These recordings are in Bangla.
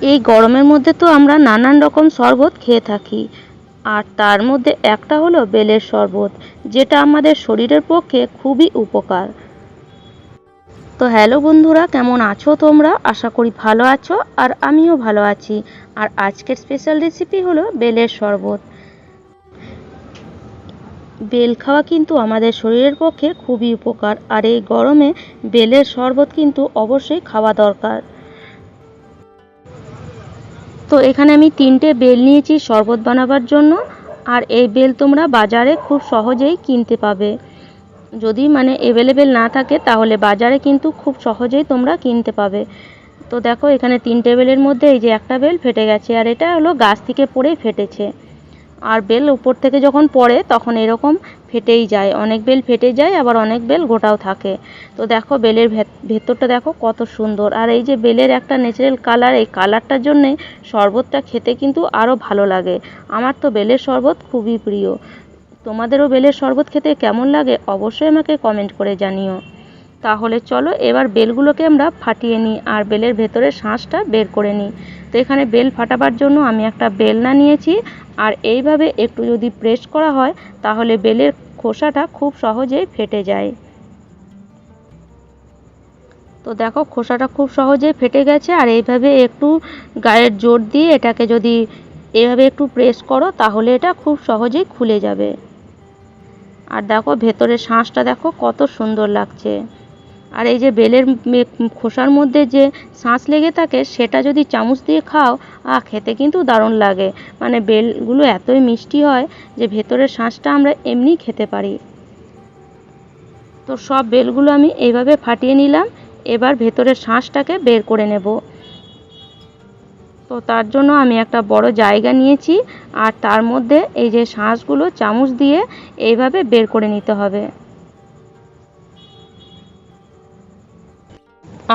এই গরমের মধ্যে তো আমরা নানান রকম শরবত খেয়ে থাকি। আর তার মধ্যে একটা হলো বেলের শরবত, যেটা আমাদের শরীরের পক্ষে খুবই উপকার। তো হ্যালো বন্ধুরা, কেমন আছো তোমরা? আশা করি ভালো আছো, আর আমিও ভালো আছি। আর আজকের স্পেশাল রেসিপি হলো বেলের শরবত। বেল খাওয়া কিন্তু আমাদের শরীরের পক্ষে খুবই উপকার, আর এই গরমে বেলের শরবত কিন্তু অবশ্যই খাওয়া দরকার। তো এখানে আমি তিনটে বেল নিয়েছি শরবত বানাবার জন্য। আর এই বেল তোমরা বাজারে খুব সহজেই কিনতে পাবে। যদি মানে অ্যাভেলেবেল না থাকে, তাহলে বাজারে কিন্তু খুব সহজেই তোমরা কিনতে পাবে। তো দেখো, এখানে তিনটে বেলের মধ্যে এই যে একটা বেল ফেটে গেছে, আর এটা হলো গাছ থেকে পড়ে ফেটেছে। আর বেল উপর থেকে যখন পড়ে, তখন এরকম ফেটেই যায়। অনেক বেল ফেটে যায়, আবার অনেক বেল গোটাও থাকে। তো দেখো, বেলের ভেতরটা দেখো কত সুন্দর। আর এই যে বেলের একটা ন্যাচারাল কালার এই কালারটার জন্যে শরবতটা খেতে কিন্তু আরও ভালো লাগে। আমার তো বেলের শরবত খুবই প্রিয়। তোমাদেরও বেলের শরবত খেতে কেমন লাগে অবশ্যই আমাকে কমেন্ট করে জানিও। তাহলে চলো, এবার বেলগুলোকে আমরা ফাটিয়ে নিই, আর বেলের ভেতরের শাঁসটা বের করে নিই। তো এখানে বেল ফাটাবার জন্য আমি একটা বেলনা নিয়েছি। আর এইভাবে একটু যদি প্রেস করা হয়, তাহলে বেলের খোসাটা খুব সহজেই ফেটে যায়। তো দেখো, খোসাটা খুব সহজেই ফেটে গেছে। আর এইভাবে একটু গায়ের জোর দিয়ে এটাকে যদি এভাবে একটু প্রেস করো, তাহলে এটা খুব সহজেই খুলে যাবে। আর দেখো, ভেতরের শাঁসটা দেখো, কত সুন্দর লাগছে। আর এই যে বেলের খোসার মধ্যে যে শাঁস লেগে থাকে, সেটা যদি চামচ দিয়ে খাও আ খেতে কিন্তু দারুণ লাগে। মানে বেলগুলো এতই মিষ্টি হয় যে ভেতরের শাঁসটা আমরা এমনি খেতে পারি। তো সব বেলগুলো আমি এইভাবে ফাটিয়ে নিলাম, এবার ভেতরের শাঁসটাকে বের করে নেব। তো তার জন্য আমি একটা বড় জায়গা নিয়েছি, আর তার মধ্যে এই যে শাঁসগুলো চামচ দিয়ে এইভাবে বের করে নিতে হবে।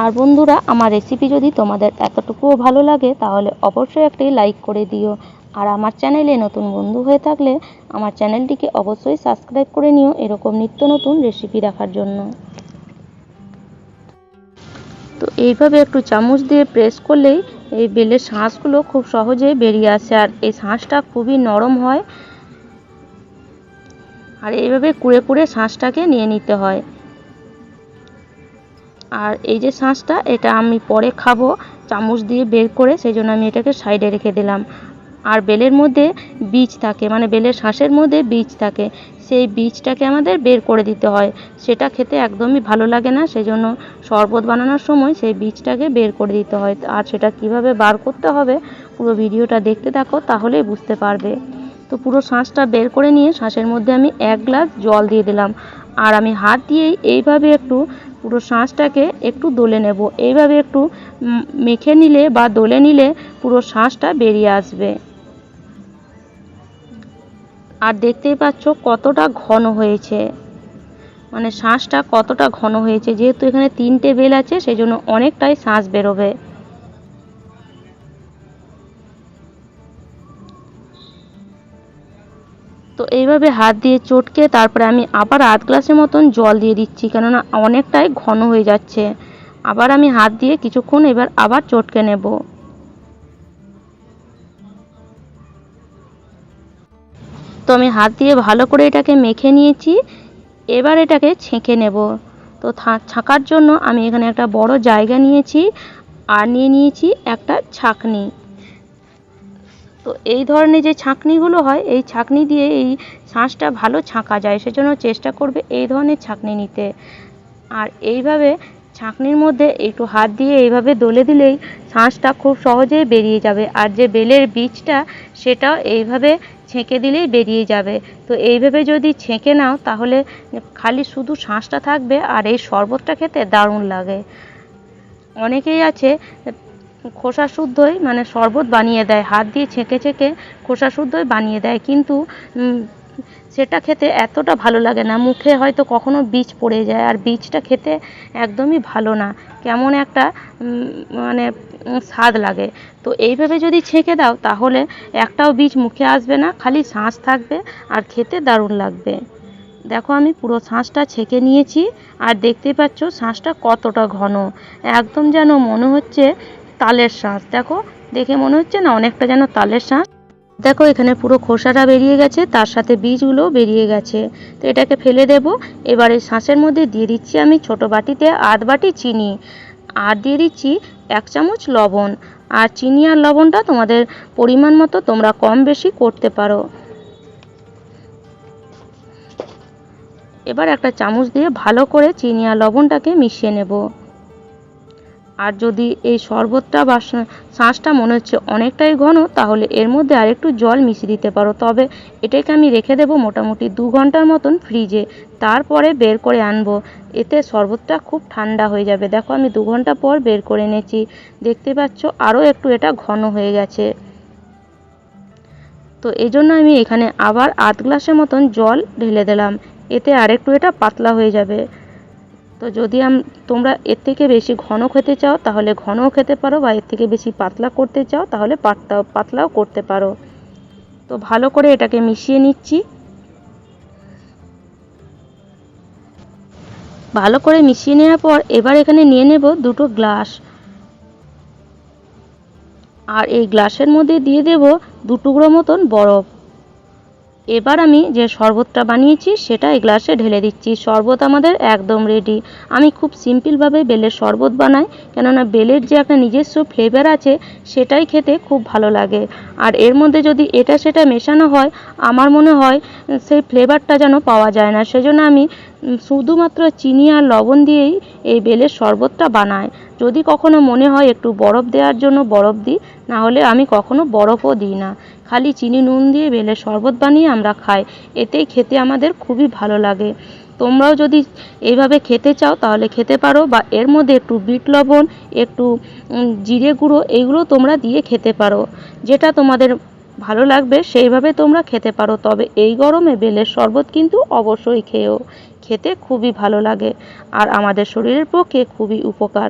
আর বন্ধুরা, আমার রেসিপি যদি তোমাদের এতটুকুও ভালো লাগে, তাহলে অবশ্যই একটি লাইক করে দিও। আর আমার চ্যানেলে নতুন বন্ধু হয়ে থাকলে, আমার চ্যানেলটিকে অবশ্যই সাবস্ক্রাইব করে নিও এরকম নিত্য নতুন রেসিপি দেখার জন্য। তো এইভাবে একটু চামচ দিয়ে প্রেস করলেই এই বেলের শাঁসগুলো খুব সহজেই বেরিয়ে আসে, আর এই শাঁসটা খুবই নরম হয়। আর এইভাবে কুড়ে কুড়ে শাঁসটাকে নিয়ে নিতে হয়। আর এই যে শাঁসটা, এটা আমি পরে খাব, চামচ দিয়ে বের করে সেই জন্য আমি এটাকে সাইডে রেখে দিলাম। আর বেলের মধ্যে বীজ থাকে মানে বেলের শাঁসের মধ্যে বীজ থাকে, সেই বীজটাকে আমাদের বের করে দিতে হয়। সেটা খেতে একদমই ভালো লাগে না সেই জন্য শরবত বানানোর সময় সেই বীজটাকে বের করে দিতে হয়। আর সেটা কীভাবে বার করতে হবে, পুরো ভিডিওটা দেখতে থাকো, তাহলেই বুঝতে পারবে। তো পুরো শাঁসটা বের করে নিয়ে, শাঁসের মধ্যে আমি এক গ্লাস জল দিয়ে দিলাম। আর আমি হাত দিয়েই এইভাবে একটু পুরো শাঁসটাকে একটু দোলে নেব। এইভাবে একটু মেখে নিলে বা দোলে নিলে পুরো শাঁসটা বেরিয়ে আসবে। আর দেখতেই পাচ্ছ কতটা ঘন হয়েছে। মানে শাঁসটা কতটা ঘন হয়েছে, যেহেতু এখানে তিনটে বেল আছে সেই জন্য অনেকটাই শাঁস বেরোবে। তো এইভাবে হাত দিয়ে চটকে তারপরে আমি আবার আধ গ্লাসের মতন জল দিয়ে দিচ্ছি, কেননা অনেকটাই ঘন হয়ে যাচ্ছে। আবার আমি হাত দিয়ে কিছুক্ষণ এবার আবার চটকে নেব। তো আমি হাত দিয়ে ভালো করে এটাকে মেখে নিয়েছি, এবার এটাকে ছেঁকে নেব। তো ছাঁকার জন্য আমি এখানে একটা বড় জায়গা নিয়েছি, আর নিয়ে নিয়েছি একটা ছাঁকনি। তো এই ধরনের যে ছাঁকনিগুলো হয়, এই ছাঁকনি দিয়ে এই শাঁসটা ভালো ছাঁকা যায়, সেজন্য চেষ্টা করবে এই ধরনের ছাঁকনি নিতে। আর এইভাবে ছাঁকনির মধ্যে একটু হাত দিয়ে এইভাবে দলে দিলেই শাঁসটা খুব সহজেই বেরিয়ে যাবে। আর যে বেলের বীজটা সেটাও এইভাবে ছেঁকে দিলেই বেরিয়ে যাবে। তো এইভাবে যদি ছেঁকে নাও, তাহলে খালি শুধু শাঁসটা থাকবে আর এই শরবতটা খেতে দারুণ লাগে। অনেকেই আছে খোসা শুদ্ধই মানে শরবত বানিয়ে দেয়। হাত দিয়ে ছেঁকে ছেঁকে খোসা শুদ্ধই বানিয়ে দেয়। কিন্তু সেটা খেতে এতটা ভালো লাগে না। মুখে হয়তো কখনো বীজ পড়ে যায় আর বীজটা খেতে একদমই ভালো না। কেমন একটা মানে স্বাদ লাগে। তো এইভাবে যদি ছেঁকে দাও, তাহলে একটাও বীজ মুখে আসবে না, খালি শাঁস থাকবে আর খেতে দারুণ লাগবে। দেখো, আমি পুরো শাঁসটা ছেঁকে নিয়েছি আর দেখতে পাচ্ছ শাঁসটা কতটা ঘন। একদম যেন মনে হচ্ছে তালের শাঁস দেখো, দেখে মনে হচ্ছে না অনেকটা যেন তালের শাঁস দেখো, এখানে পুরো খোসাটা বেরিয়ে গেছে, তার সাথে বীজগুলো বেরিয়ে গেছে। তো এটাকে ফেলে দেব। এবার এই শাঁসের মধ্যে দিয়ে দিচ্ছি আমি ছোট বাটিতে আধ বাটি চিনি। আর দিয়ে দিচ্ছি এক চামচ লবণ। আর চিনি আর লবণটা তোমাদের পরিমাণ মতো তোমরা কম বেশি করতে পারো। এবার একটা চামচ দিয়ে ভালো করে চিনি আর লবণটাকে মিশিয়ে নেব। আর যদি এই শরবতটা বা শাঁসটা মনে হচ্ছে অনেকটাই ঘন, তাহলে এর মধ্যে আরেকটু জল মিশিয়ে দিতে পারো। তবে এটাকে আমি রেখে দেবো মোটামুটি দু ঘণ্টার মতন ফ্রিজে। তারপরে বের করে আনব। এতে শরবতটা খুব ঠান্ডা হয়ে যাবে। দেখো আমি দু ঘণ্টা পর বের করে এনেছি। দেখতে পাচ্ছ আরও একটু এটা ঘন হয়ে গেছে। তো এই জন্য আমি এখানে আবার আধ গ্লাসের মতন জল ঢেলে দিলাম। এতে আরেকটু এটা পাতলা হয়ে যাবে। তো যদি আম, তোমরা এর থেকে বেশি ঘন খেতে চাও, তাহলে ঘনও খেতে পারো, বা এর থেকে বেশি পাতলা করতে চাও, তাহলে পাতলাও পাতলাও করতে পারো। তো ভালো করে এটাকে মিশিয়ে নিচ্ছি। ভালো করে মিশিয়ে নেওয়ার পর এবার এখানে নিয়ে নেব দুটো গ্লাস। আর এই গ্লাসের মধ্যে দিয়ে দেব দু টুকরো মতন বরফ। এবার আমি যে শরবতটা বানিয়েছি, সেটা এই গ্লাসে ঢেলে দিচ্ছি। শরবত আমাদের একদম রেডি আমি খুব সিম্পলভাবে বেলের শরবত বানাই, কেননা বেলের যে একটা নিজস্ব ফ্লেভার আছে, সেটাই খেতে খুব ভালো লাগে। আর এর মধ্যে যদি এটা সেটা মেশানো হয়, আমার মনে হয় সেই ফ্লেভারটা যেন পাওয়া যায় না। সেজন্য আমি শুধুমাত্র চিনি আর লবণ দিয়েই এই বেলের শরবতটা বানাই। যদি কখনো মনে হয় একটু বরফ দেওয়ার জন্য বরফ দিই না হলে আমি কখনো বরফও দিই না। খালি চিনি নুন দিয়ে বেলের শরবত বানিয়ে আমরা খাই, এতেই খেতে আমাদের খুবই ভালো লাগে। তোমরাও যদি এইভাবে খেতে চাও তাহলে খেতে পারো বা এর মধ্যে একটু বিট লবণ, একটু জিরে গুঁড়ো এইগুলো তোমরা দিয়ে খেতে পারো। যেটা তোমাদের ভালো লাগবে সেইভাবে তোমরা খেতে পারো, তবে এই গরমে বেলের শরবত কিন্তু অবশ্যই খেয়েও খেতে খুবই ভালো লাগে। আর আমাদের শরীরের পক্ষে খুবই উপকার।